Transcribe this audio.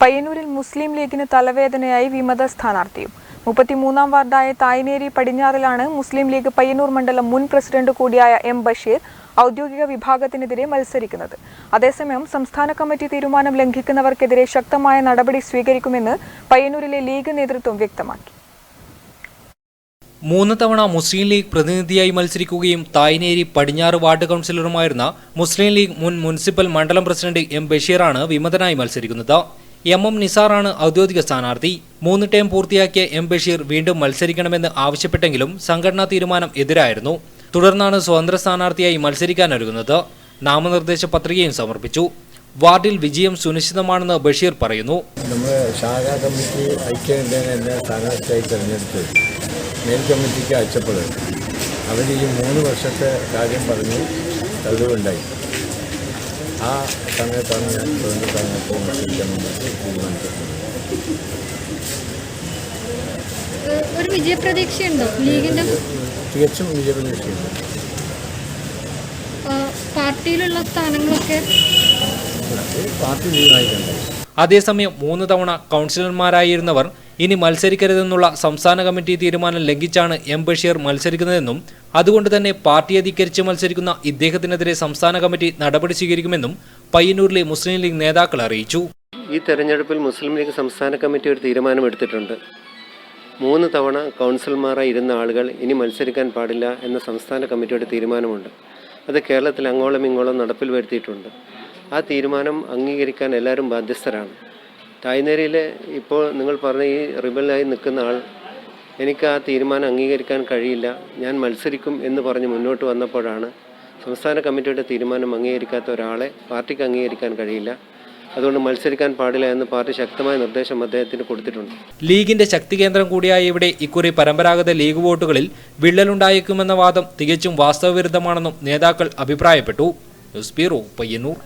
പയ്യന്നൂരിൽ മുസ്ലിം ലീഗിന് തലവേദനയായി വിമത സ്ഥാനാർത്ഥിയും. മുപ്പത്തിമൂന്നാം വാർഡായ തായ്നേരി പടിഞ്ഞാറിലാണ് മുസ്ലിം ലീഗ് പയ്യന്നൂർ മണ്ഡലം മുൻ പ്രസിഡന്റ് കൂടിയായ എം ബഷീർ ഔദ്യോഗിക വിഭാഗത്തിനെതിരെ മത്സരിക്കുന്നത്. അതേസമയം സംസ്ഥാന കമ്മിറ്റി തീരുമാനം ലംഘിക്കുന്നവർക്കെതിരെ ശക്തമായ നടപടി സ്വീകരിക്കുമെന്ന് പയ്യന്നൂരിലെ ലീഗ് നേതൃത്വം വ്യക്തമാക്കി. മൂന്ന് തവണ മുസ്ലിം ലീഗ് പ്രതിനിധിയായി മത്സരിക്കുകയും തായ്നേരി പടിഞ്ഞാറ് വാർഡ് കൗൺസിലറുമായിരുന്ന മുസ്ലിം ലീഗ് മുൻ മുനിസിപ്പൽ മണ്ഡലം പ്രസിഡന്റ് എം ബഷീറാണ് വിമതനായി മത്സരിക്കുന്നത്. എം എം നിസാറാണ് ഔദ്യോഗിക സ്ഥാനാർത്ഥി. മൂന്ന് ടേം പൂർത്തിയാക്കിയ എം ബഷീർ വീണ്ടും മത്സരിക്കണമെന്ന് ആവശ്യപ്പെട്ടെങ്കിലും സംഘടനാ തീരുമാനം എതിരായിരുന്നു. തുടർന്നാണ് സ്വതന്ത്ര സ്ഥാനാർത്ഥിയായി മത്സരിക്കാനൊരുങ്ങുന്നത്. നാമനിർദ്ദേശ പത്രികയും സമർപ്പിച്ചു. വാർഡിൽ വിജയം സുനിശ്ചിതമാണെന്ന് ബഷീർ പറയുന്നു. നമ്മൾ കമ്മിറ്റി തിരഞ്ഞെടുത്ത് അവർ ഈ മൂന്ന് വർഷത്തെ കാര്യം പറഞ്ഞ് തള്ളുകയുണ്ടായി ആ സമയത്താണ് ഞാൻ സ്വതന്ത്ര സ്ഥാനാർത്ഥിയെ മത്സരിക്കാമെന്ന് തീരുമാനിച്ചത് ഒരു വിജയപ്രതീക്ഷയുണ്ടോ? ലീഗിന്റെ? തികച്ചും വിജയപ്രതീക്ഷയുണ്ട്. പാർട്ടിയിലുള്ള സ്ഥാനങ്ങളൊക്കെ? പാർട്ടി അതേസമയം മൂന്ന് തവണ കൗൺസിലർമാരായിരുന്നവർ ഇനി മത്സരിക്കരുതെന്നുള്ള സംസ്ഥാന കമ്മിറ്റി തീരുമാനം ലംഘിച്ചാണ് എം ബഷീർ മത്സരിക്കുന്നതെന്നും അതുകൊണ്ട് തന്നെ പാർട്ടി അധികരിച്ച് മത്സരിക്കുന്ന ഇദ്ദേഹത്തിനെതിരെ സംസ്ഥാന കമ്മിറ്റി നടപടി സ്വീകരിക്കുമെന്നും പയ്യന്നൂരിലെ മുസ്ലിം ലീഗ് നേതാക്കൾ അറിയിച്ചു. ഈ തെരഞ്ഞെടുപ്പിൽ മുസ്ലിം ലീഗ് സംസ്ഥാന കമ്മിറ്റി ഒരു തീരുമാനമെടുത്തിട്ടുണ്ട്. മൂന്ന് തവണ കൗൺസിലർമാരായി ഇരുന്ന ആളുകൾ ഇനി മത്സരിക്കാൻ പാടില്ല എന്ന സംസ്ഥാന കമ്മിറ്റിയുടെ തീരുമാനമുണ്ട്. അത് കേരളത്തിൽ അങ്ങോളം ഇങ്ങോളം നടപ്പിൽ വരുത്തിയിട്ടുണ്ട്. ആ തീരുമാനം അംഗീകരിക്കാൻ എല്ലാവരും ബാധ്യസ്ഥരാണ്. തായ്നേരിയിലെ ഇപ്പോൾ നിങ്ങൾ പറഞ്ഞ ഈ റിബലായി നിൽക്കുന്ന ആൾ എനിക്ക് ആ തീരുമാനം അംഗീകരിക്കാൻ കഴിയില്ല ഞാൻ മത്സരിക്കും എന്ന് പറഞ്ഞ് മുന്നോട്ട് വന്നപ്പോഴാണ് സംസ്ഥാന കമ്മിറ്റിയുടെ തീരുമാനം അംഗീകരിക്കാത്ത ഒരാളെ പാർട്ടിക്ക് അംഗീകരിക്കാൻ കഴിയില്ല. അതുകൊണ്ട് മത്സരിക്കാൻ പാടില്ല എന്ന് പാർട്ടി ശക്തമായ നിർദ്ദേശം അദ്ദേഹത്തിന് കൊടുത്തിട്ടുണ്ട്. ലീഗിന്റെ ശക്തി കേന്ദ്രം കൂടിയായ ഇവിടെ ഇക്കുറി പരമ്പരാഗത ലീഗ് വോട്ടുകളിൽ വിള്ളലുണ്ടായേക്കുമെന്ന വാദം തികച്ചും വാസ്തവവിരുദ്ധമാണെന്നും നേതാക്കൾ അഭിപ്രായപ്പെട്ടു. News bureau Payyanur.